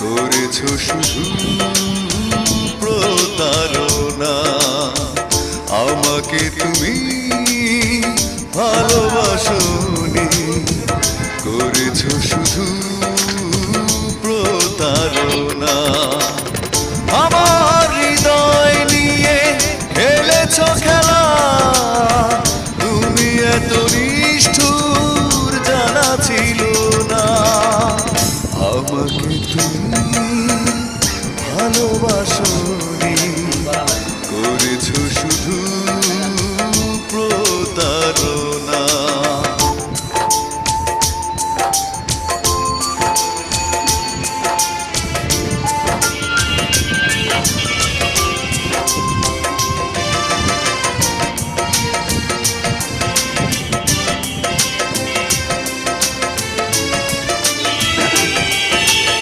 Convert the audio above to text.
করেছ শুধু প্রতারণা। আমাকে তুমি ভালোবাসনি। করেছ শুধু প্রতারণা। আমার হৃদয় নিয়ে খেলেছ খেলা। তুমি এত নিষ্ঠুর আমাকে তুমি ভালোবাসো করেছ শুধু